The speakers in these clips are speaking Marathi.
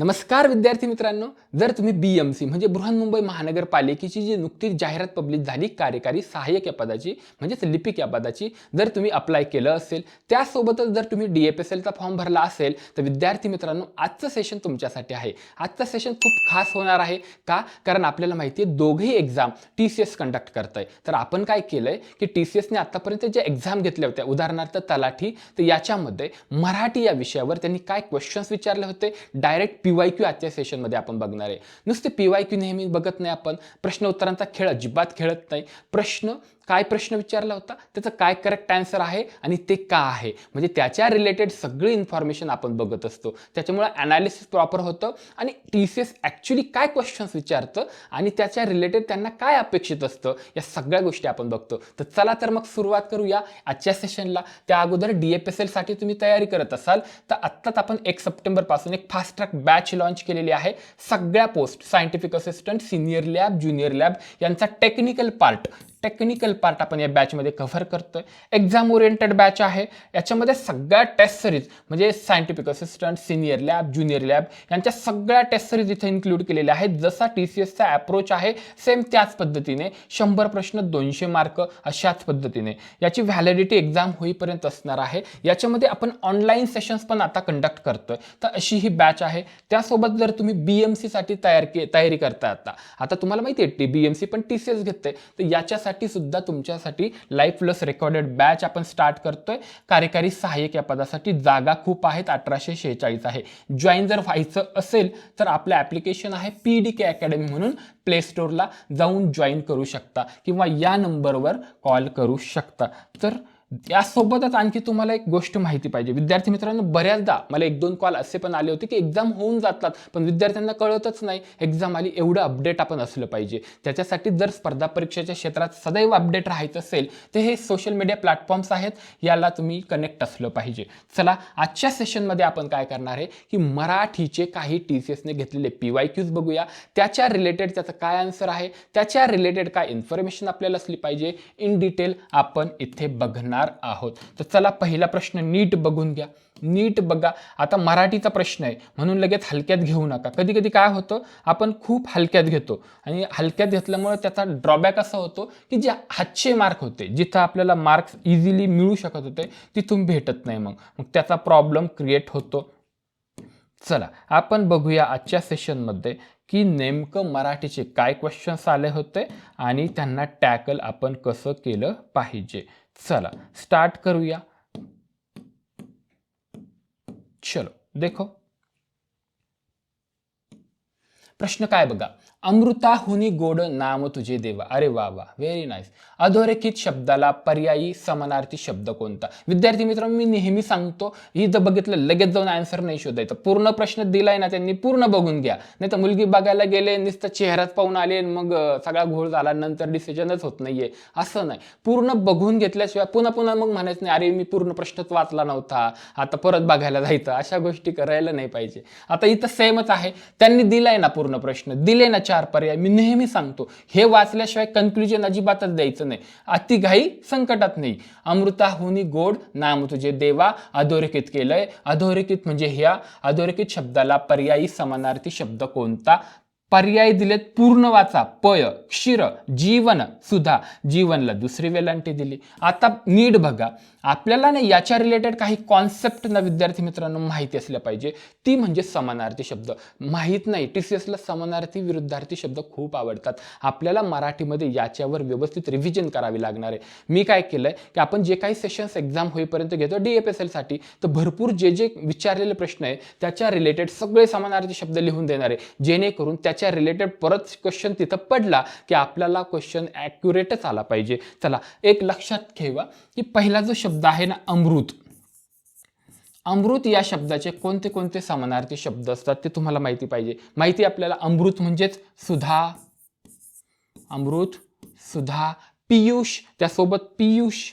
नमस्कार विद्यार्थी मित्रांनो जर तुम्ही बी एम सी म्हणजे बृहन्मुंबई महानगरपालिकेची जी नुकतीच जाहिरात पब्लिक झाली कार्यकारी सहाय्यक या पदाची म्हणजेच लिपिक या पदाची जर तुम्ही अप्लाय केलं असेल त्यासोबतच जर तुम्ही डी एफ एस एलचा फॉर्म भरला असेल तर विद्यार्थी मित्रांनो आजचं सेशन तुमच्यासाठी आहे. आजचं सेशन खूप खास होणार आहे का? कारण आपल्याला माहिती आहे दोघेही exam T C S conduct करत आहे तर आपण काय केलंय की टी सी एसने आतापर्यंत जे एक्झाम घेतल्या होत्या उदाहरणार्थ तलाठी तर याच्यामध्ये मराठी या विषयावर त्यांनी काय क्वेश्चन्स विचारले होते? डायरेक्ट पी वाय क्यू आजच्या सेशनमध्ये आपण बघणार आहे. नुसते पी वाय क्यू नेहमी बघत नाही आपण. प्रश्न उत्तरांचा खेळ अजिबात खेळत नाही. प्रश्न काय प्रश्न विचारला होता? त्याचं काय करेक्ट आन्सर आहे आणि ते का आहे? म्हणजे त्याच्या रिलेटेड सगळी इन्फॉर्मेशन आपण बघत असतो. त्याच्यामुळे अनालिसिस प्रॉपर होतं आणि टी सी एस ॲक्च्युली काय क्वेश्चन्स विचारतं आणि त्याच्या रिलेटेड त्यांना काय अपेक्षित असतं? या सगळ्या गोष्टी आपण बघतो. तर चला तर मग सुरुवात करूया आजच्या सेशनला त्या अगोदर डी एफ एस एलसाठी तुम्ही तयारी करत असाल. तर आत्ताच आपण एक सप्टेंबरपासून एक फास्ट ट्रॅक बॅच लॉन्च केलेली आहे. सगळ्या post scientific assistant senior lab junior lab यांचा टेक्निकल पार्ट टेक्निकल पार्ट आपण या बॅचमध्ये कव्हर करतोय. एक्झाम ओरिएंटेड बॅच आहे. याच्यामध्ये सगळ्या टेस्ट सिरीज म्हणजे scientific assistant senior lab junior lab यांच्या सगळ्या टेस्ट सिरीज इथे इन्क्लूड केलेल्या आहेत. जसा टी सी एसचा अप्रोच आहे सेम त्याच पद्धतीने. शंभर प्रश्न दोनशे मार्क अशाच पद्धतीने. याची व्हॅलिडिटी एक्झाम होईपर्यंत असणार आहे. याच्यामध्ये आपण ऑनलाईन सेशन्स पण आता कंडक्ट करतोय. तर अशी ही बॅच आहे. त्यासोबत जर तुम्ही बी एम सीसाठी तयार के तयारी करताय आता. आता तुम्हाला माहिती आहे टी बी एम सी पण टी सी एस घेते तर याच्यासाठी सुद्धा तुमच्यासाठी लाईफ प्लस रेकॉर्डेड बॅच आपण स्टार्ट करतोय. कार्यकारी सहाय्यक या पदासाठी जागा खूप आहेत अठराशे शेहेचाळीस आहे. जॉईन जर व्हायचं असेल तर आपलं ॲप्लिकेशन आहे पी डी के अकॅडमी म्हणून प्ले स्टोरला जाऊन जॉईन करू शकता किंवा या नंबरवर कॉल करू शकता. तर यासोबतच आणखी तुम्हाला एक गोष्ट माहिती पाहिजे. विद्यार्थी मित्रांनो बऱ्याचदा मला एक दोन कॉल असे पण आले होते की एक्झाम होऊन जातात पण विद्यार्थ्यांना कळतच नाही एक्झाम आली एवढं अपडेट आपण असलं पाहिजे. त्याच्यासाठी जर स्पर्धा परीक्षेच्या क्षेत्रात सदैव अपडेट राहायचं असेल तर हे सोशल मीडिया प्लॅटफॉर्म्स आहेत याला तुम्ही कनेक्ट असलं पाहिजे. चला आजच्या सेशनमध्ये आपण काय करणार आहे की मराठीचे काही टी सी एसने घेतलेले पी वाय क्यूज बघूया. त्याच्या रिलेटेड त्याचं काय आन्सर आहे त्याच्या रिलेटेड काय इन्फॉर्मेशन आपल्याला असली पाहिजे इन डिटेल आपण इथे बघणार आहोत. तर चला पहिला प्रश्न नीट बघून घ्या. नीट बघा. आता मराठीचा प्रश्न आहे. म्हणून लगेच हलक्यात घेऊ नका. कधी कधी काय होतं? आपण खूप हलक्यात घेतो. आणि हलक्यात घेतल्यामुळे त्याचा ड्रॉबॅक असा होतो की जे हातचे मार्क होते जिथं आपल्याला मार्क्स इझिली मिळू शकत होते तिथून भेटत नाही मग. मग त्याचा प्रॉब्लेम क्रिएट होतो. चला आपण बघूया आजच्या सेशनमध्ये की नेमकं मराठीचे काय क्वेश्चन्स आले होते आणि त्यांना टॅकल आपण कसं केलं पाहिजे. चला स्टार्ट करूया. चलो देखो. प्रश्न काय बघा? अमृताहुनी गोड नाम तुझे देवा अरे वा वा व्हेरी नाईस अधोरेखित शब्दाला पर्यायी समानार्थी शब्द कोणता विद्यार्थी मित्रांनो मी नेहमी सांगतो ही जर बघितलं लगेच जाऊन आन्सर नाही शोधायचं पूर्ण प्रश्न दिलाय ना त्यांनी पूर्ण बघून घ्या नाही तर मुलगी बघायला गेले नुसतं चेहराच पाहून आले मग सगळा घोळ झाला नंतर डिसिजनच होत नाहीये असं नाही पूर्ण बघून घेतल्याशिवाय पुन्हा पुन्हा मग म्हणायचं नाही अरे मी पूर्ण प्रश्नच वाचला नव्हता आता परत बघायला जायचं अशा गोष्टी करायला नाही पाहिजे आता इथं सेमच आहे त्यांनी दिलाय ना पूर्ण प्रश्न दिले ना चार पर्याय मी नेहमी सांगतो. हे वाचल्याशिवाय कन्क्लुजन अजिबातच द्यायचं नाही. अतिघाई संकटात नाही. अमृताहुनी गोड नाम तुझे देवा अधोरेखित केलंय. अधोरेखित म्हणजे ह्या. अधोरेखित शब्दाला पर्यायी समानार्थी शब्द कोणता? पर्याय दिलेत पूर्ण वाचा पय क्षीर जीवन सुद्धा जीवनला दुसरी वेलांटी दिली. आता नीट बघा. आपल्याला ना याच्या रिलेटेड काही कॉन्सेप्ट ना विद्यार्थी मित्रांनो माहिती असल्या पाहिजे. ती म्हणजे समानार्थी शब्द. माहीत नाही. टी सी एसला समानार्थी विरुद्धार्थी शब्द खूप आवडतात. आपल्याला मराठीमध्ये याच्यावर व्यवस्थित रिव्हिजन करावी लागणार आहे. मी काय केलंय? की आपण जे काही सेशन्स एक्झाम होईपर्यंत घेतो डी एफ एस एलसाठी तर भरपूर जे जे विचारलेले प्रश्न आहे त्याच्या रिलेटेड सगळे समानार्थी शब्द लिहून देणार आहे. जेणेकरून त्याच्या रिलेटेड परत क्वेश्चन तिथं पडला की आपल्याला क्वेश्चन ॲक्युरेटच आला पाहिजे. चला एक लक्षात ठेवा की पहिला जो शब्द आहे ना अमृत. अमृत या शब्दाचे कोणते कोणते समानार्थी शब्द असतात ते तुम्हाला माहिती पाहिजे. माहिती आपल्याला अमृत म्हणजेच सुधा. अमृत सुधा पियुष त्यासोबत पियुष.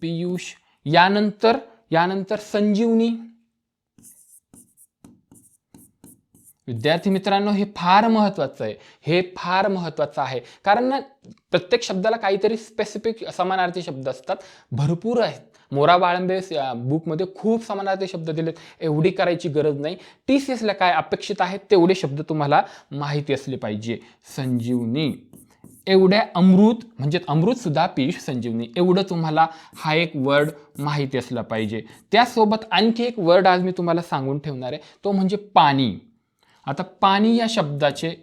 पियुष यानंतर यानंतर संजीवनी. विद्यार्थी मित्रांनो हे फार महत्त्वाचं आहे. हे फार महत्त्वाचं आहे. कारण ना प्रत्येक शब्दाला काहीतरी स्पेसिफिक समानार्थी शब्द असतात. भरपूर आहेत. मोरा वाळंबे या बुकमध्ये खूप समानार्थी शब्द दिलेत. एवढी करायची गरज नाही. टी सी एसला काय अपेक्षित आहेत तेवढे शब्द तुम्हाला माहिती असले पाहिजे. संजीवनी. एवढ्या अमृत म्हणजे अमृतसुद्धा पीयूष संजीवनी. एवढं तुम्हाला हा एक वर्ड माहिती असला पाहिजे. त्यासोबत आणखी एक वर्ड आज मी तुम्हाला सांगून ठेवणार आहे. तो म्हणजे पाणी. आता पाणी या शब्दाचे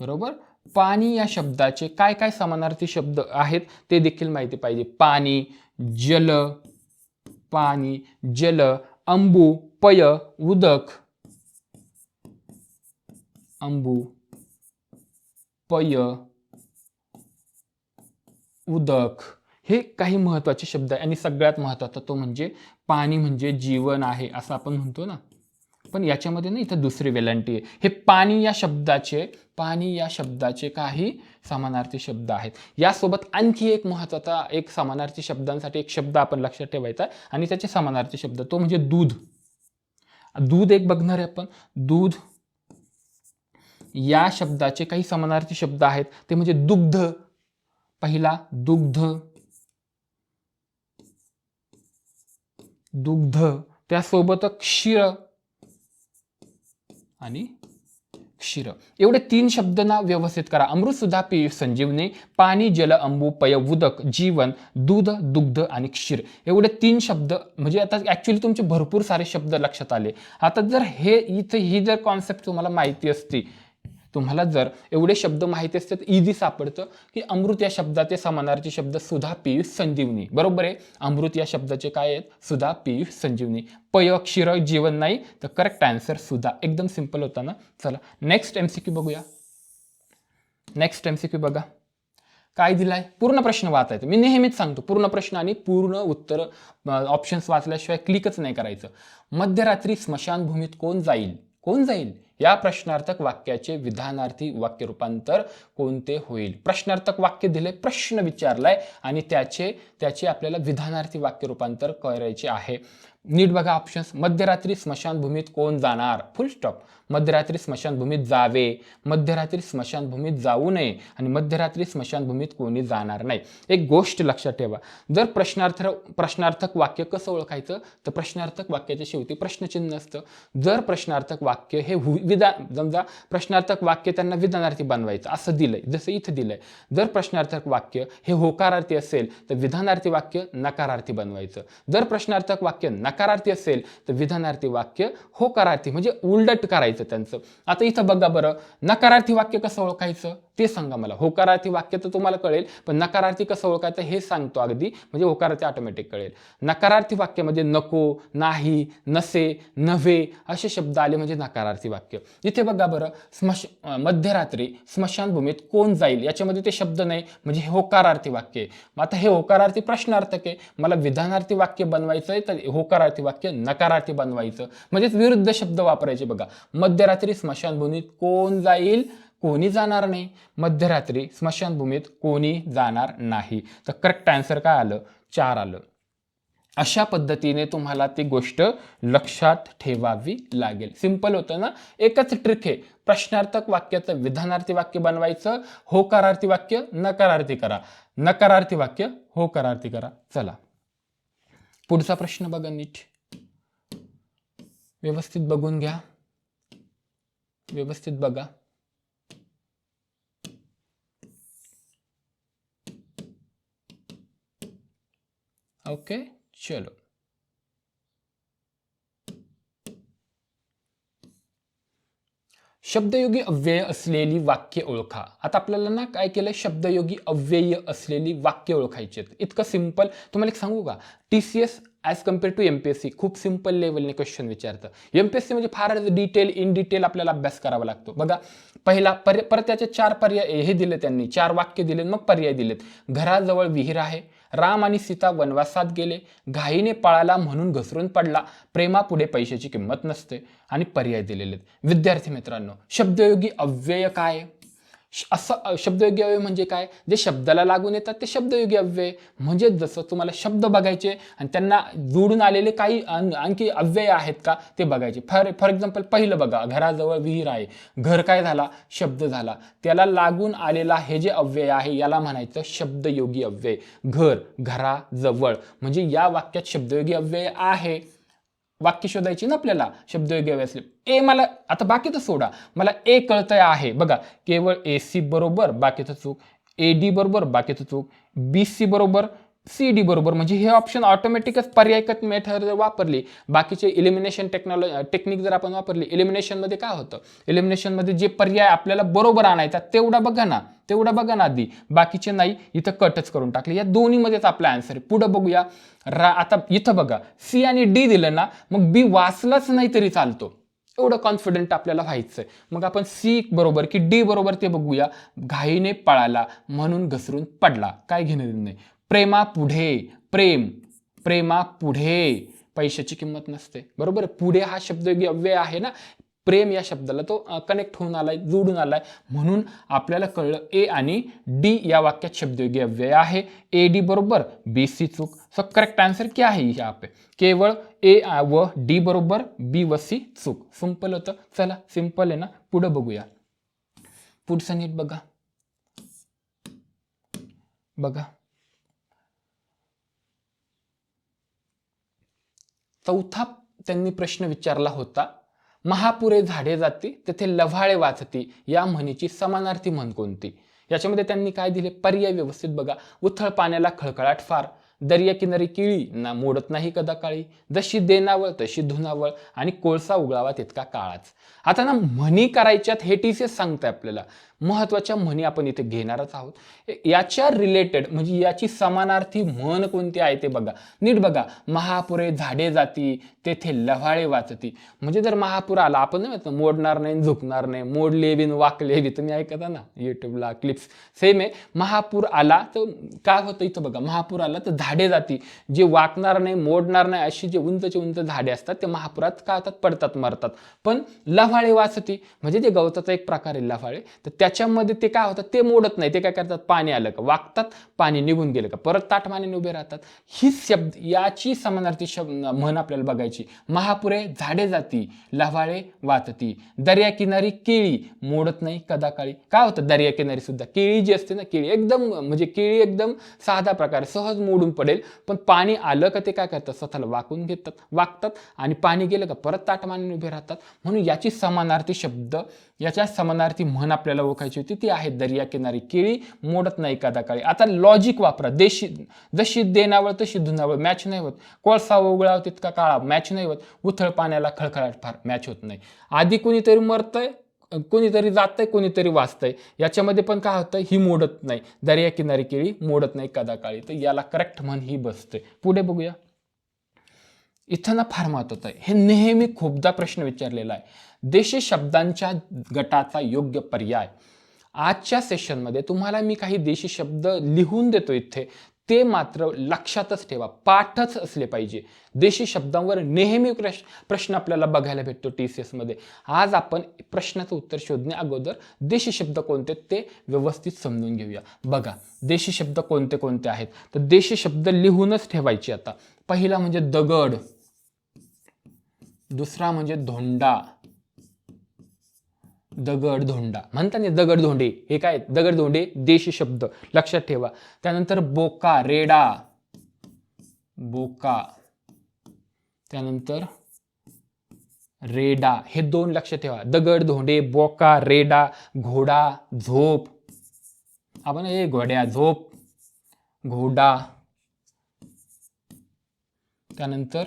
बरोबर? पाणी या शब्दाचे काय काय समानार्थी शब्द आहेत ते देखील माहिती पाहिजे. पाणी जल पाणी जल अंबू पय उदक अंबू पय उदक हे काही महत्त्वाचे शब्द आहे. आणि सगळ्यात महत्त्वाचा तो म्हणजे पाणी म्हणजे जीवन आहे असं आपण म्हणतो ना. पण याच्यामध्ये ना इथं दुसरी वेलांटी आहे. हे पाणी या शब्दाचे पाणी या शब्दाचे काही समानार्थी शब्द आहेत. यासोबत आणखी एक महत्त्वाचा एक समानार्थी शब्दांसाठी एक शब्द आपण लक्षात ठेवायचा आहे आणि त्याचे समानार्थी शब्द तो म्हणजे दूध. दूध एक बघणार आहे आपण. दूध या शब्दाचे काही समानार्थी शब्द आहेत. ते म्हणजे दुग्ध. पहिला दुग्ध. दुग्ध. त्यासोबत क्षीर. आणि क्षीर. एवढे तीन शब्द ना व्यवस्थित करा. अमृत सुद्धा पियुष संजीवनी पाणी जल अंबू पय उदक जीवन दूध दुग्ध आणि क्षीर. एवढे तीन शब्द म्हणजे आता ॲक्च्युली तुमचे भरपूर सारे शब्द लक्षात आले. आता जर हे इथं ही जर कॉन्सेप्ट तुम्हाला माहिती असती तुम्हाला जर एवढे शब्द माहिती असतात तर इझी सापडतं की अमृत या शब्दाचे समानार्थी शब्द सुधा पियुष संजीवनी. बरोबर आहे? अमृत या शब्दाचे काय आहेत? सुधा पियुष संजीवनी. पयक्षिर जीवन नाही तर करेक्ट आन्सर सुधा. एकदम सिंपल होता ना? चला नेक्स्ट एम सी क्यू बघूया. नेक्स्ट एम सी क्यू बघा. काय दिलाय? पूर्ण प्रश्न वाचायचं. मी नेहमीच सांगतो पूर्ण प्रश्न आणि पूर्ण उत्तर ऑप्शन्स वाचल्याशिवाय क्लिकच नाही करायचं. मध्यरात्री स्मशानभूमीत कोण जाईल? कोण जाईल? या प्रश्नार्थक वाक्याचे विधानार्थी वाक्य रूपांतर कोणते होईल? प्रश्नार्थक वाक्य दिले प्रश्न विचारलाय आणि त्याचे त्याचे आपल्याला विधानार्थी वाक्य रूपांतर करायचे आहे. नीट बघा ऑप्शन्स मध्यरात्री स्मशानभूमीत कोण जाणार? फुल स्टॉप मध्यरात्री स्मशानभूमीत जावे. मध्यरात्री स्मशानभूमीत जाऊ नये. आणि मध्यरात्री स्मशानभूमीत कोणी जाणार नाही. एक गोष्ट लक्षात ठेवा. जर प्रश्नार्थ प्रश्नार्थक वाक्य कसं ओळखायचं? तर प्रश्नार्थक वाक्याच्या शेवटी प्रश्नचिन्ह असतं. जर प्रश्नार्थक वाक्य हे हु- विधान समजा प्रश्नार्थक वाक्य त्यांना विधानार्थी बनवायचं असं दिलंय जसं इथं दिलंय. जर प्रश्नार्थक वाक्य हे होकारार्थी असेल तर विधानार्थी वाक्य नकारार्थी बनवायचं. जर प्रश्नार्थक वाक्य नकारार्थी असेल तर विधानार्थी वाक्य होकारार्थी म्हणजे उलट करायचं त्यांचं. आता इथं बघा बरं नकारार्थी वाक्य कसं ओळखायचं? ते सांगा मला. होकारार्थी वाक्य तर तुम्हाला कळेल पण नकारार्थी कसं ओळखायचं हे सांगतो अगदी म्हणजे होकारार्थी ऑटोमॅटिक कळेल. नकारार्थी वाक्यामध्ये नको नाही नसे नव्हे असे शब्द आले म्हणजे नकारार्थी वाक्य. इथे बघा बरं स्मश मध्यरात्री स्मशानभूमीत कोण जाईल? याच्यामध्ये ते शब्द नाही म्हणजे हे होकारार्थी वाक्य मग आता हे होकारार्थी प्रश्नार्थक आहे. मला विधानार्थी वाक्य बनवायचं आहे तर होकारार्थी वाक्य नकारार्थी बनवायचं. म्हणजेच विरुद्ध शब्द वापरायचे बघा. मध्यरात्री स्मशानभूमीत कोण जाईल? कोणी जाणार नाही? मध्यरात्री स्मशानभूमीत कोणी जाणार नाही. तर करेक्ट आन्सर काय आलं? चार आलं. अशा पद्धतीने तुम्हाला ती गोष्ट लक्षात ठेवावी लागेल. सिंपल होतं ना? एकच ट्रिक आहे. प्रश्नार्थक वाक्याचं विधानार्थी वाक्य बनवायचं. होकारार्थी वाक्य नकारार्थी करा. नकारार्थी वाक्य होकारार्थी करा. चला. पुढचा प्रश्न बघा नीट. व्यवस्थित बघून घ्या. व्यवस्थित बघा. ओके चलो शब्दयोगी अव्यय असलेली वाक्य ओळखा. आता आपल्याला ना काय केलंय? शब्दयोगी अव्यय असलेली वाक्य ओळखायची आहेत. इतकं सिंपल तुम्हाला एक सांगू का? T C S as compare to M P S C खूप सिंपल लेवलने क्वेश्चन विचारतं. एम पी एस सी म्हणजे फारच डिटेल इन डिटेल आपल्याला अभ्यास करावा लागतो. बघा पहिला पर्य परत त्याचे चार पर्याय हे दिले त्यांनी चार वाक्य दिले मग पर्याय दिलेत. घराजवळ विहीर आहे. राम आणि सीता वनवासात गेले. घाईने पळाला म्हणून घसरून पडला. प्रेमापुढे पैशाची किंमत नसते. आणि पर्याय दिलेले आहेत विद्यार्थी मित्रांनो शब्दयोगी अव्यय काय? आहे? असं शब्दयोगी अव्यय म्हणजे काय? जे शब्दाला लागून येतात ते शब्दयोगी अव्यय म्हणजे जसं तुम्हाला शब्द बघायचे आणि त्यांना जोडून आलेले काही आणखी अव्यय आहेत का ते बघायचे. फॉर फॉर एक्झाम्पल पहिलं बघा घराजवळ विहीर आहे. घर काय झाला? शब्द झाला. त्याला लागून आलेला हे जे अव्यय आहे याला म्हणायचं शब्दयोगी अव्यय घर घराजवळ. म्हणजे या वाक्यात शब्दयोगी अव्यय आहे. वाक्य शोधायची ना आपल्याला? शब्दयोग्य अव्यय असले. ए मला आता बाकीचं सोडा. मला ए कळतंय आहे. बघा केवळ ए सी बरोबर बाकीचं चूक. ए डी बरोबर बाकीचं चूक. बी सी बरोबर सी डी बरोबर. म्हणजे हे ऑप्शन ऑटोमॅटिकच पर्यायकत मेथड जर वापरली बाकीचे इलिमिनेशन टेक्नॉलॉ टेक्निक जर आपण वापरली इलिमिनेशनमध्ये काय होतं? इलिमिनेशनमध्ये जे पर्याय आपल्याला बरोबर आणायचा तेवढा बघा ना तेवढा बघा ना आधी. बाकीचे नाही इथं कटच करून टाकले. या दोन्हीमध्येच आपला आन्सर आहे. पुढं बघूया. रा आता इथं बघा. सी आणि डी दिलं ना मग बी वाचलाच नाही तरी चालतो. एवढं कॉन्फिडंट आपल्याला व्हायचं आहे मग आपण सी बरोबर की डी बरोबर ते बघूया. घाईने पळाला म्हणून घसरून पडला. काय घेणं नाही. प्रेमा पुढे प्रेम प्रेमा पुढे. पैशाची किंमत नसते. बरोबर पुढे हा शब्द अव्यय आहे ना? प्रेम या शब्दाला तो कनेक्ट होऊन आलाय जोडून आलाय. म्हणून आपल्याला कळलं ए आणि डी या वाक्यात शब्दयोगी अव्यय आहे. ए डी बरोबर बी सी चूक. सो करेक्ट आन्सर क्या आहे यहाँ पे केवळ ए व डी बरोबर बी व सी चूक. सिंपल होतं. चला सिंपल आहे ना? पुढं बघूया. पुढचं नीट बघा. बघा. चौथा त्यांनी प्रश्न विचारला होता महापुरे झाडे जाती तेथे लव्हाळे वाचती या म्हणीची समानार्थी म्हण कोणती? याच्यामध्ये त्यांनी काय दिले? पर्याय व्यवस्थित बघा. उथळ पाण्याला खळखळाट फार. दर्या किनारी किळी ना मोडत नाही कदा काळी. जशी देनावळ तशी धुनावळ. आणि कोळसा उगळावा तितका काळाच. आता ना म्हणी करायच्यात हे टी सी एस सांगताय आपल्याला. महत्त्वाच्या म्हणी आपण इथे घेणारच आहोत. याच्या रिलेटेड म्हणजे याची समानार्थी म्हण कोणती आहे ते बघा. नीट बघा. महापुरे झाडे जाती तेथे लव्हाळे वाचती. म्हणजे जर महापूर आला आपण नाही मोडणार नाही झुकणार नाही मोडले बिन वाकले बी तुम्ही ऐकता ना? युट्यूबला क्लिप्स सेम आहे. महापूर आला तर काय होतं इथं बघा. महापूर आला तर झाडे जाती. जे वाकणार नाही मोडणार नाही अशी जे उंचचे उंच झाडे असतात ते महापुरात काय होतात? पडतात मरतात. पण लव्हाळे वाचती. म्हणजे जे गवताचा एक प्रकार आहे लव्हाळे तर त्याच्यामध्ये ते काय होतं ते मोडत नाही. ते काय करतात? पाणी आलं का? वागतात पाणी निघून गेलं का? परत ताट मानेने उभे राहतात. ही शब्द याची समानार्थी शब्द म्हण आपल्याला बघायची. महापुरे झाडे जाती लव्हाळे वाचती दर्या किनारी केळी मोडत नाही कदाकाळी काय होतं? दर्या किनारी सुद्धा. केळी जी असते ना केळी एकदम म्हणजे केळी एकदम साधा प्रकार सहज मोडून पडेल. पण पाणी आलं का ते काय करतात? स्वतःला वाकून घेतात. वागतात आणि पाणी गेलं का? परत ताटमाने उभे राहतात. म्हणून याची समानार्थी शब्द याच्या समानार्थी म्हण आपल्याला ओळखायची होती. ती आहे दर्या किनारी केळी मोडत नाही कदा काळी. आता लॉजिक वापरा. देशी जशी देनावळ तशी धुनावळ मॅच नाही होत. कोळसा उगळाव तितका काळा. मॅच नाही होत. उथळ पाण्याला खळखळाट फार मॅच होत नाही. आधी कोणीतरी मरतंय कोणीतरी जातंय कोणीतरी वाचतंय. याच्यामध्ये पण काय होतं? ही मोडत नाही. दर्या किनारी केळी मोडत नाही कदा काळी. तर याला करेक्ट म्हण ही बसते पुढे बघूया. इथं ना फार महत्वाचं आहे. हे नेहमी खूपदा प्रश्न विचारलेला आहे. देशी शब्दांच्या गटाचा योग्य पर्याय. आजच्या सेशनमध्ये तुम्हाला मी काही देशी शब्द लिहून देतो इथे. ते मात्र लक्षातच ठेवा. पाठच असले पाहिजे. देशी शब्दांवर नेहमी प्रश्न प्रश्न आपल्याला बघायला भेटतो टी सी एसमध्ये आज आपण प्रश्नाचं उत्तर शोधण्या अगोदर देशी शब्द कोणते ते व्यवस्थित समजून घेऊया. बघा देशी शब्द कोणते कोणते आहेत? तर देशी शब्द लिहूनच ठेवायचे आता. पहिला म्हणजे दगड. दुसरा म्हणजे धोंडा. दगड धोंडा दगडधोंडे. दगड धोंडे हे काय? दगड धोंडे देशी शब्द. लक्षात ठेवा. त्यानंतर बोका रेडा. बोका. त्यानंतर रेडा. हे दोन लक्षात ठेवा. दगड धोंडे बोका रेडा घोडा झोप. आपण हे घोड्या झोप घोडा. त्यानंतर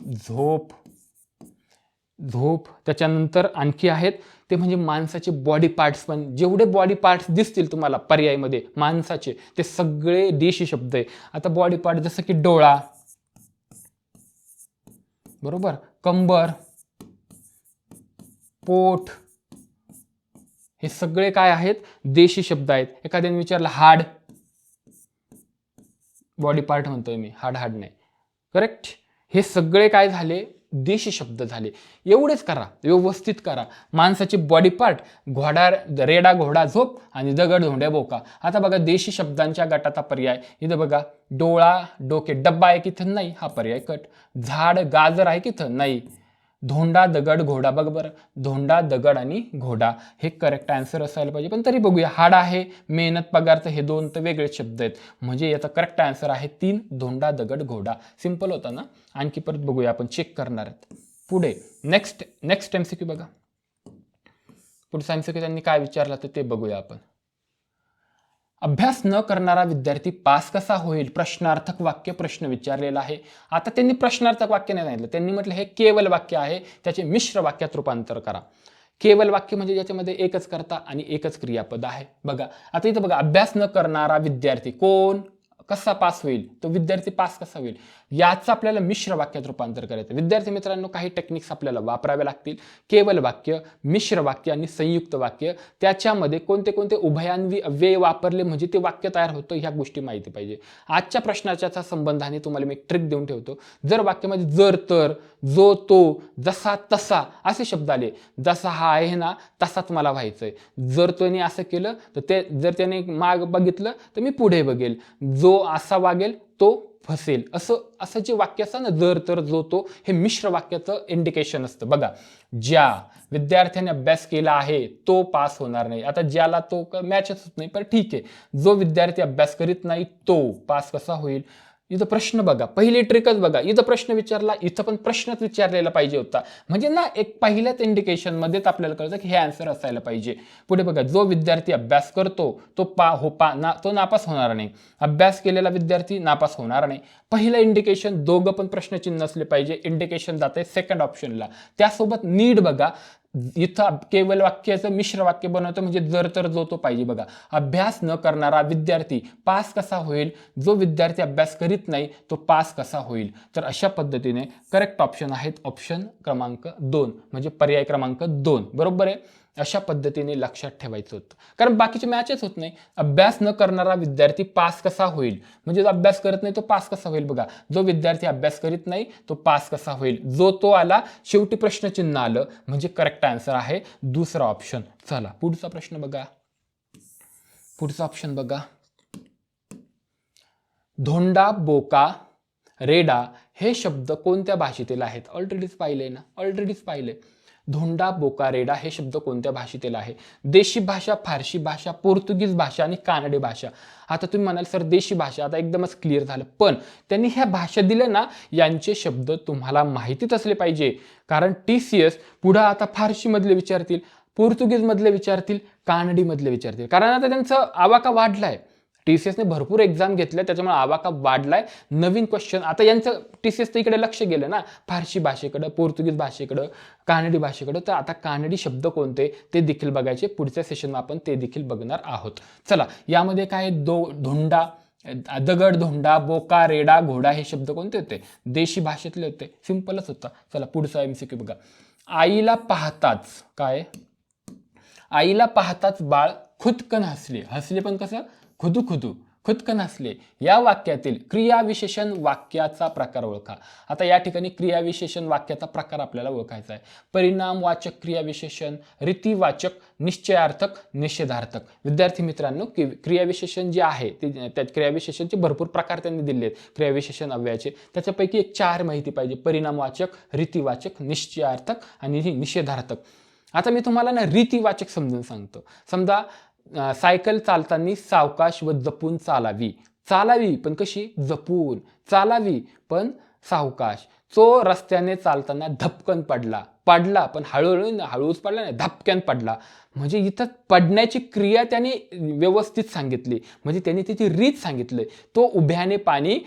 झोप. झोप त्याच्यानंतर आणखी आहेत. ते म्हणजे माणसाचे बॉडी पार्ट्स पण जेवढे बॉडी पार्ट्स दिसतील तुम्हाला पर्यायमध्ये माणसाचे ते सगळे देशी शब्द आहे. आता बॉडी पार्ट जसं की डोळा बरोबर? कंबर पोट हे सगळे काय आहेत? देशी शब्द आहेत. एखाद्याने विचारलं हाड. बॉडी पार्ट म्हणतोय मी हाड हाड नाही. करेक्ट हे सगळे काय झाले? देशी शब्द झाले. एवढेच करा व्यवस्थित करा. माणसाची बॉडी पार्ट घोडा रेडा घोडा झोप आणि दगड धोंड्या बोका. आता बघा देशी शब्दांच्या गटाचा पर्याय. इथं बघा डोळा डोके डब्बा आहे की इथं नाही हा पर्याय कट. झाड गाजर आहे की इथं नाही. धोंडा दगड घोडा. बघ बरं धोंडा दगड आणि घोडा. हे करेक्ट आन्सर असायला पाहिजे. पण तरी बघूया हाड आहे मेहनत पगारचं हे दोन तर वेगळे शब्द आहेत. म्हणजे याचा करेक्ट आन्सर आहे तीन धोंडा दगड घोडा. सिंपल होता ना? आणखी परत बघूया आपण चेक करणार आहेत. पुढे next next M C Q बघा. पुढचा एम सी क्यू त्यांनी काय विचारलं तर ते बघूया आपण. अभ्यास न करणारा विद्यार्थी पास कसा होईल? प्रश्नार्थक वाक्य प्रश्न विचारलेला आहे. आता त्यांनी प्रश्नार्थक वाक्य नाही सांगितलं. त्यांनी म्हटलं हे केवल वाक्य आहे. त्याचे मिश्र वाक्यात रूपांतर करा. केवल वाक्य म्हणजे ज्याच्यामध्ये एकच करता आणि एकच क्रियापद आहे. बघा आता इथं बघा अभ्यास न करणारा विद्यार्थी कोण? कसा पास होईल? तो विद्यार्थी पास कसा होईल? याचं आपल्याला मिश्र वाक्यात रूपांतर करायचं. विद्यार्थी मित्रांनो काही टेक्निक्स आपल्याला वापराव्या लागतील. केवल वाक्य मिश्र वाक्य आणि संयुक्त वाक्य त्याच्यामध्ये कोणते कोणते उभयान्वी अव्यय वापरले म्हणजे ते वाक्य तयार होतं ह्या गोष्टी माहिती पाहिजे. आजच्या प्रश्नाच्या संबंधाने तुम्हाला मी एक ट्रिक देऊन ठेवतो. जर वाक्यामध्ये जर तर जो तो जसा तसा असे शब्द आले जसा हा आहे ना तसाच मला व्हायचं आहे जर त्याने असं केलं तर ते जर त्याने माग बघितलं तर मी पुढे बघेल. जो असा वागेल तो फसेल. असं असं जे वाक्य असतं ना जर तर जो तो हे मिश्र वाक्याचं इंडिकेशन असतं. बघा ज्या विद्यार्थ्याने अभ्यास केला आहे तो पास होणार नाही. आता ज्याला तो मॅचच होत नाही पण ठीक आहे. जो विद्यार्थी अभ्यास करीत नाही तो पास कसा होईल? इथं प्रश्न बघा. पहिली ट्रिकच बघा. इथं प्रश्न विचारला इथं पण प्रश्नच विचारलेला पाहिजे होता. म्हणजे ना एक पहिल्याच इंडिकेशनमध्येच आपल्याला कळतं की हे आन्सर असायला पाहिजे. पुढे बघा जो विद्यार्थी अभ्यास करतो तो पा हो पा ना तो नापास होणार नाही. अभ्यास केलेला विद्यार्थी नापास होणार नाही. पहिलं इंडिकेशन दोघं पण प्रश्नचिन्ह असले पाहिजे. इंडिकेशन जाते सेकंड ऑप्शनला त्यासोबत नीड बघा. इथं केवळ वाक्याचं मिश्र वाक्य बनवतं म्हणजे जर तर जो तो पाहिजे बघा. अभ्यास न करणारा विद्यार्थी पास कसा होईल? जो विद्यार्थी अभ्यास करीत नाही तो पास कसा होईल? तर अशा पद्धतीने करेक्ट ऑप्शन आहेत ऑप्शन क्रमांक दोन म्हणजे पर्याय क्रमांक दोन. बरोबर आहे? अशा पद्धतीने लक्षात ठेवायचं होतं. कारण बाकीचे मॅचेस होत नाही. अभ्यास न करणारा विद्यार्थी पास कसा होईल? म्हणजे जो अभ्यास करत नाही तो पास कसा होईल बघा. जो विद्यार्थी अभ्यास करीत नाही तो पास कसा होईल? जो तो आला शेवटी प्रश्नचिन्ह आलं. म्हणजे करेक्ट आन्सर आहे. दुसरा ऑप्शन चला पुढचा प्रश्न बघा. पुढचा ऑप्शन बघा. धोंडा बोका रेडा हे शब्द कोणत्या भाषेतील आहेत? ऑलरेडीच पाहिले ना? ऑलरेडीच पाहिले धोंडा बोकारेडा हे शब्द कोणत्या भाषेतील आहे? देशी भाषा फारशी भाषा पोर्तुगीज भाषा आणि कानडी भाषा. आता तुम्ही म्हणाल सर देशी भाषा. आता एकदमच क्लिअर झालं. पण त्यांनी ह्या भाषा दिल्या ना यांचे शब्द तुम्हाला माहितीच असले पाहिजे. कारण टी सी एस पुढं आता फारशीमधले विचारतील पोर्तुगीजमधले विचारतील कानडीमधले विचारतील. कारण आता त्यांचा आवाका वाढला आहे टी सी एसने भरपूर एक्झाम घेतल्या त्याच्यामुळे आवाका वाढलाय. नवीन क्वेश्चन आता यांचं टी सी एसचं इकडे लक्ष गेलं ना. फारशी भाषेकडं पोर्तुगीज भाषेकडं कानडी भाषेकडं तर आता कानडी शब्द कोणते ते देखील बघायचे. पुढच्या सेशनमध्ये आपण ते देखील बघणार आहोत. चला यामध्ये काय दो धोंडा दगड धोंडा बोका रेडा घोडा हे शब्द कोणते होते? देशी भाषेतले होते. सिंपलच होता. चला पुढचा एम सी क्यू बघा. आईला पाहताच काय? आईला पाहताच बाळ खुदकन हसले. हसले पण कसं? खुदू खुदू खुदकन असले या वाक्यातील क्रियाविशेषण वाक्याचा प्रकार ओळखा. आता या ठिकाणी क्रियाविशेषण वाक्याचा प्रकार आपल्याला ओळखायचा आहे. परिणामवाचक क्रियाविशेषण रीतीवाचक निश्चयार्थक निषेधार्थक. विद्यार्थी मित्रांनो कि क्रियाविशेषण जे आहे ते त्या क्रियाविशेषणचे भरपूर प्रकार त्यांनी दिले आहेत. क्रियाविशेषण अव्ययाचे. त्याच्यापैकी एक चार माहिती पाहिजे. परिणामवाचक रीतीवाचक निश्चयार्थक आणि निषेधार्थक. आता मी तुम्हाला ना रीतीवाचक समजून सांगतो. समजा सायकल चालताना सावकाश व जपून चालावी. चालावी पण कशी? जपून. चालावी पण सावकाश. तो रस्त्याने चालताना धपकन पडला. पडला पण हळूहळू हळूच पडला नाही धपक्यान पडला. म्हणजे इथं पडण्याची क्रिया त्याने व्यवस्थित सांगितली. म्हणजे त्यांनी त्याची रीत सांगितली. तो उभ्याने पाणी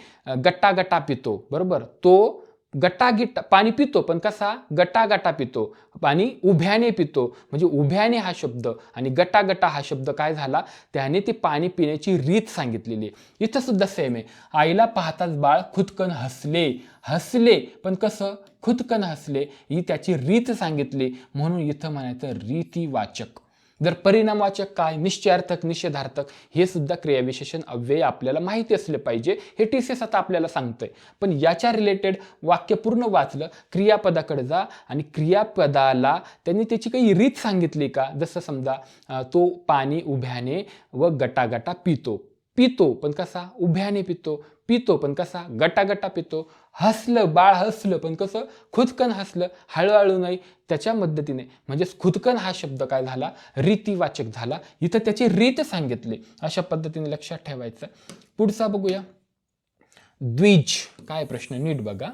गट्टा गट्टा पितो. बरोबर? तो गटागिट पाणी पितो पण कसा? गटागटा पितो. पाणी उभ्याने पितो. म्हणजे उभ्याने हा शब्द आणि गटागटा हा शब्द काय झाला? त्याने ती पाणी पिण्याची रीत सांगितलेली आहे. इथं सुद्धा सेम आहे. आईला पाहताच बाळ खुदकन हसले. हसले पण कसं? खुदकन हसले. ही त्याची रीत सांगितली. म्हणून इथं म्हणायचं रीतीवाचक. जर परिणामवाचक काय निश्चयार्थक निषेधार्थक हे सुद्धा क्रियाविशेषण अव्यय आपल्याला माहिती असले पाहिजे हे टी सी एस आता आपल्याला सांगतंय. पण याच्या रिलेटेड वाक्य पूर्ण वाचलं क्रियापदाकडे जा आणि क्रियापदाला त्यांनी त्याची काही रीत सांगितली का? जसं समजा तो पाणी उभ्याने व गटागटा पितो. पितो पण कसा? उभ्याने पितो. पितो पण कसा? गटागटा पितो. हसलं बाळ हसलं पण कसं खुदकन हसलं हळूहळू नाही त्याच्या मदतीने. म्हणजेच खुदकन हा शब्द काय झाला? रीतीवाचक झाला. इथं त्याची रीत सांगितली. अशा पद्धतीने लक्षात ठेवायचं. पुढचा बघूया. द्विज. काय प्रश्न? नीट बघा.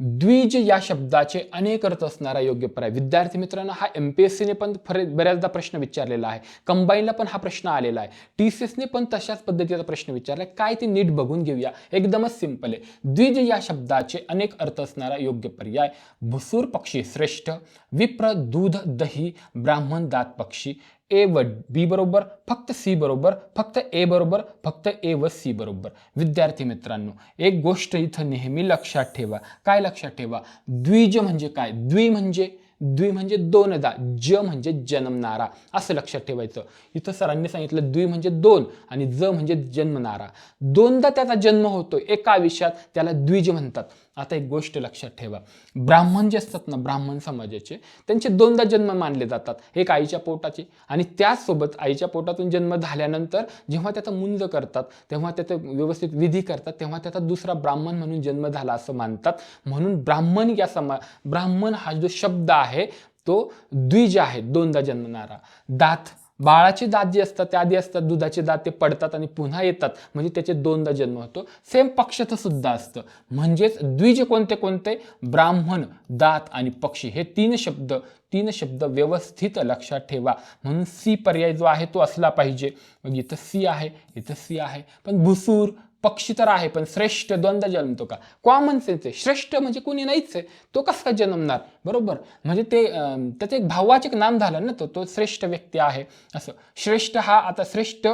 द्विज या शब्दाचे अनेक अर्थ असणारा योग्य पर्याय. विद्यार्थी मित्रांनो हा एम पी एस सीने पण फरे बऱ्याचदा प्रश्न विचारलेला आहे. कंबाईनला पण हा प्रश्न आलेला आहे. टी सी एसने पण तशाच पद्धतीचा प्रश्न विचारला काय ते नीट बघून घेऊया. एकदमच सिंपल आहे. द्विज या शब्दाचे अनेक अर्थ असणारा योग्य पर्याय. भुसूर पक्षी श्रेष्ठ. विप्र दूध दही ब्राह्मण दात पक्षी. ए व बी बरोबर फक्त सी बरोबर फक्त ए बरोबर फक्त ए व सी बरोबर. विद्यार्थी मित्रांनो एक गोष्ट इथं नेहमी लक्षात ठेवा. काय लक्षात ठेवा? द्विज म्हणजे काय? द्वि म्हणजे द्वि म्हणजे दोनदा ज म्हणजे जन्मणारा असं लक्षात ठेवायचं. इथं सरांनी सांगितलं द्वि म्हणजे दोन आणि ज म्हणजे जन्मणारा दोनदा त्याचा जन्म होतो एका विषयात त्याला द्विज म्हणतात. आता एक गोष्ट लक्षात ठेवा. ब्राह्मण जे असतात ना ब्राह्मण समाजाचे त्यांचे दोनदा जन्म मानले जातात. एक आईच्या पोटाचे आणि त्याचसोबत आईच्या पोटातून जन्म झाल्यानंतर जेव्हा त्याचा मुंज करतात तेव्हा त्याचा व्यवस्थित विधी करतात तेव्हा त्याचा दुसरा ब्राह्मण म्हणून जन्म झाला असं मानतात. म्हणून ब्राह्मण या समा ब्राह्मण हा जो शब्द आहे तो द्विज आहे दोनदा जन्मणारा. दात बाळाचे दात जे असतात ते आधी असतात दुधाचे दात ते पडतात आणि पुन्हा येतात. म्हणजे त्याचे दोनदा जन्म होतो. सेम पक्षाचं सुद्धा असतं. म्हणजेच द्विज कोणते कोणते? ब्राह्मण दात आणि पक्षी. हे तीन शब्द तीन शब्द व्यवस्थित लक्षात ठेवा. म्हणून सी पर्याय जो आहे तो असला पाहिजे. मग इथं सी आहे इथं सी आहे. पण भुसूर पक्षी तर आहे पण श्रेष्ठ द्वंद्व जन्मतो का? कॉमन सेन्स आहे. श्रेष्ठ म्हणजे कुणी नाहीच आहे. तो कसा काय जन्मणार? बरोबर? म्हणजे ते त्याचं एक भाववाचक नाम झालं ना तो तो श्रेष्ठ व्यक्ती आहे. असं. श्रेष्ठ हा आता श्रेष्ठ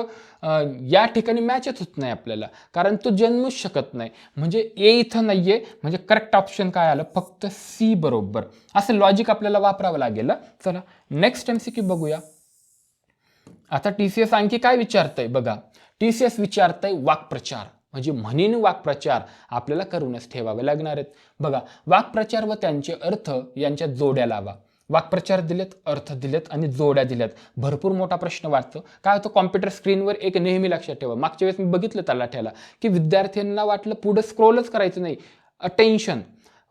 या ठिकाणी मॅचच होत नाही आपल्याला. कारण तो जन्मूच शकत नाही. म्हणजे ए इथं नाहीये. म्हणजे करेक्ट ऑप्शन काय आलं? फक्त सी बरोबर. असं लॉजिक आपल्याला वापरावं लागेल चला नेक्स्ट एम सी क्यू बघूया. आता टी सी एस आणखी काय विचारतंय? बघा. टी सी एस विचारतंय वाक्प्रचार. म्हणजे म्हणीन वाक्प्रचार आपल्याला करूनच ठेवावे लागणार आहेत. बघा वाक्प्रचार व त्यांचे अर्थ यांच्या जोड्या लावा. वाक्प्रचार दिलेत अर्थ दिलेत आणि जोड्या दिल्यात. भरपूर मोठा प्रश्न वाटतो काय होतं कॉम्प्युटर स्क्रीनवर एक नेहमी लक्षात ठेवा. मागच्या वेळेस मी बघितलं तलाठ्याला की विद्यार्थ्यांना वाटलं पुढं स्क्रोलच करायचं नाही. अटेन्शन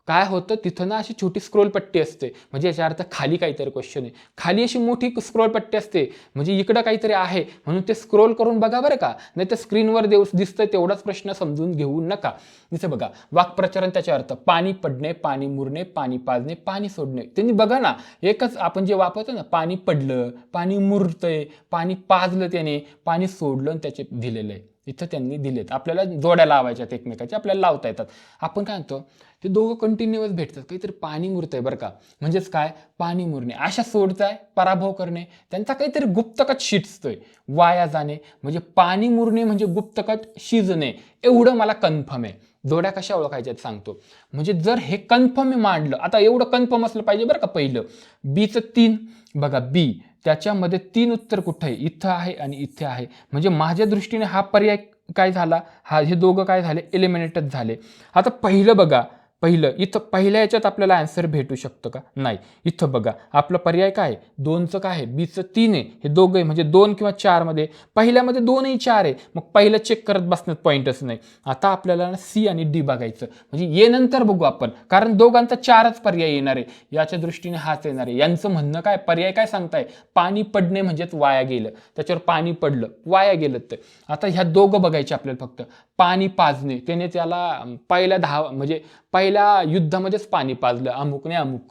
काय होतं तिथं ना अशी छोटी स्क्रोल पट्टी असते. म्हणजे याच्या अर्थ खाली काहीतरी क्वेश्चन आहे. खाली अशी मोठी स्क्रोल पट्टी असते. म्हणजे इकडं काहीतरी आहे. म्हणून ते स्क्रोल करून बघा बरं का. नाही तर स्क्रीनवर देऊ दिसतंय तेवढाच प्रश्न समजून घेऊ नका. जसं बघा. वाक्प्रचारण त्याच्या अर्थ. पाणी पडणे पाणी मुरणे पाणी पाजणे पाणी सोडणे. त्यांनी बघा ना एकच आपण जे वापरतो ना पाणी पडलं पाणी मुरतंय पाणी पाजलं त्याने पाणी सोडलं आणि त्याचे दिलेलं आहे. इथं त्यांनी दिलेत. आपल्याला जोड्या लावायच्यात एकमेकाच्या आपल्याला लावता येतात. आपण काय म्हणतो ते दोघं कंटिन्युअस भेटतात. काहीतरी पाणी मुरतंय बरं का. म्हणजेच काय? पाणी मुरणे. अशा सोडताय पराभव करणे त्यांचा काहीतरी गुप्तकट शिजतोय वाया जाणे म्हणजे पाणी मुरणे म्हणजे गुप्तकट शिजणे. एवढं मला कन्फर्म आहे. जोड्या कशा ओळखायच्या आहेत सांगतो. म्हणजे जर हे कन्फर्म मांडलं आता एवढं कन्फर्म असलं पाहिजे बरं का पहिलं. बीचं तीन बघा बी त्याच्यामध्ये तीन उत्तर कुठं आहे? इथं आहे आणि इथे आहे. म्हणजे माझ्या दृष्टीने हा पर्याय काय झाला? हा हे दोघं काय झाले? एलिमिनेटच झाले. आता पहिलं बघा. पहिलं इथं पहिल्या याच्यात आपल्याला आन्सर भेटू शकतं का? नाही. इथं बघा आपलं पर्याय काय आहे? दोनचं काय आहे? बीचं तीन आहे. हे दोघं आहे म्हणजे दोन किंवा चारमध्ये. पहिल्यामध्ये दोनही चार आहे. मग पहिलं चेक करत बसण्यात पॉईंटच नाही. आता आपल्याला ना सी आणि डी बघायचं. म्हणजे ये नंतर बघू आपण. कारण दोघांचा चारच पर्याय येणार आहे. याच्या दृष्टीने हाच येणार आहे. यांचं म्हणणं काय? पर्याय काय सांगताय? पाणी पडणे म्हणजेच वाया गेलं. त्याच्यावर पाणी पडलं. वाया गेलं ते आता ह्या दोघं बघायचे आपल्याला फक्त. पाणी पाजणे. त्याने त्याला पहिल्या दहा म्हणजे पहिल्या युद्धामध्येच पाणी पाजलं अमुकने अमुक.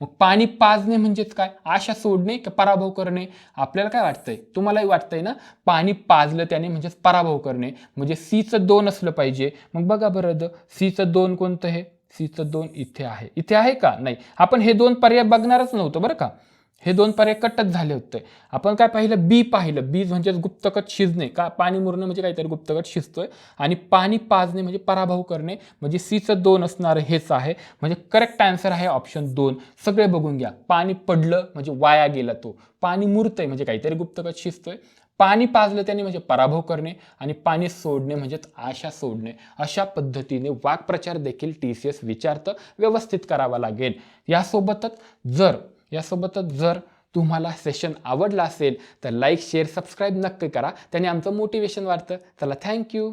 मग पाणी पाजणे म्हणजेच काय? आशा सोडणे की पराभव करणे? आपल्याला काय वाटतंय? तुम्हालाही वाटतंय ना? पाणी पाजलं त्याने म्हणजेच पराभव करणे. म्हणजे सीचं दोन असलं पाहिजे. मग बघा बरं द सीचं दोन कोणतं आहे? सीचं दोन इथे आहे. इथे आहे का? नाही. आपण हे दोन पर्याय बघणारच नव्हतं बरं का? हे दोन पर्याय कटच झाले होते. आपण काय पाहिलं? बी पाहिलं. बी म्हणजेच गुप्तकट शिजणे. का? पाणी मुरणे म्हणजे काहीतरी गुप्तकट शिजतोय आणि पाणी पाजणे म्हणजे पराभव करणे. म्हणजे सीचं दोन असणारं हेच आहे. म्हणजे करेक्ट आन्सर आहे ऑप्शन दोन. सगळे बघून घ्या. पाणी पडलं म्हणजे वाया गेला तो. पाणी मुरतंय म्हणजे काहीतरी गुप्तकट शिजतोय. पाणी पाजलं त्याने म्हणजे पराभव करणे आणि पाणी सोडणे म्हणजेच आशा सोडणे. अशा पद्धतीने वाक्प्रचार देखील टी सी एस विचारतं व्यवस्थित करावा लागेल. यासोबतच जर यासोबतच जर तुम्हाला सेशन आवडला असेल तर लाईक शेअर सबस्क्राईब नक्की करा. त्याने आमचं मोटिवेशन वाढतं. चला थँक्यू